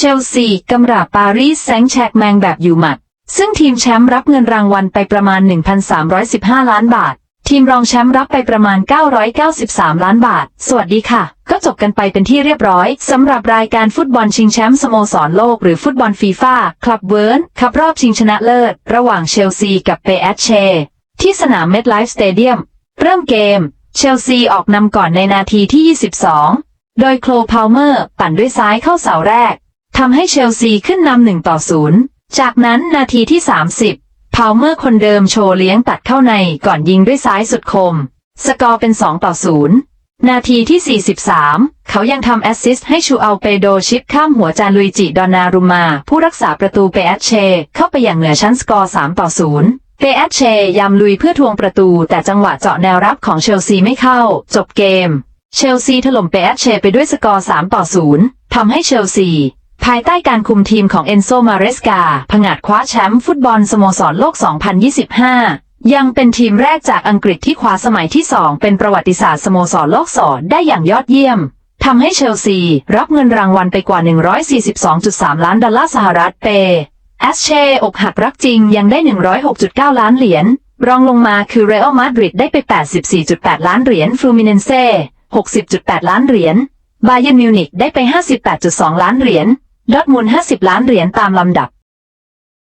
เชลซีกำราบปารีสแซงแชกแมงแบบอยู่หมัด ซึ่งทีมแชมป์รับเงินรางวัลไปประมาณ 1,315 ล้านบาท ทีมรองแชมป์รับไปประมาณ 993 ล้านบาท สวัสดีค่ะ ก็จบกันไปเป็นที่เรียบร้อยสำหรับรายการฟุตบอลชิงแชมป์สโมสรโลกหรือฟุตบอลฟีฟ่าคลับเวิร์นคับรอบชิงชนะเลิศ ระหว่างเชลซีกับเปแอเชที่สนามเมดไลฟ์สเตเดียมเริ่มเกม เชลซีออกนำก่อนในนาทีที่ 22 โดยโคลพาวเมอร์ ปั่นด้วยซ้ายเข้าเสาแรก ทำให้เชลซีขึ้นนำหนึ่งต่อศูนย์จากนั้นนาทีที่ 30 พาวเมอร์คนเดิมโชว์เลี้ยงตัดเข้าในก่อนยิงด้วยซ้ายสุดคม สกอร์เป็น 2 ต่อ 0 นาทีที่ 43 เขายังทำแอสซิสต์ให้ชูอัลเปโดชิปข้ามหัวจานลุยจิดอนนารุมา ผู้รักษาประตูเปแอชเช เข้าไปอย่างเหนือชั้นสกอร์ 3 ต่อ 0 เปแอชเชยำลุยเพื่อทวงประตู แต่จังหวะเจาะแนวรับของเชลซีไม่เข้า จบเกม เชลซีถล่มเปแอชเชไปด้วยสกอร์ 3 ต่อ 0ทำให้เชลซี ภายใต้การคุมทีมของเอนโซมาเรสกาผงาดคว้าแชมป์ฟุตบอลสโมสรโลก 2025 ยังเป็นทีมแรกจากอังกฤษที่คว้าสมัยที่ 2 เป็นประวัติศาสตร์สโมสรโลกสอได้อย่างยอดเยี่ยมทำให้เชลซีรับเงินรางวัลไปกว่า 142.3 ล้านดอลลาร์สหรัฐเปแอสเชอกหักรักจริงยังได้ 106.9 ล้านเหรียญ รองลงมาคือเรอัลมาดริดได้ไป 84.8 ล้านเหรียญฟลูมิเนนเซ่60.8 ล้านเหรียญบาเยร์นมิวนิกได้ไป 58.2 ล้านเหรียญ ดอร์ทมูล50 ล้านเหรียญตามลำดับ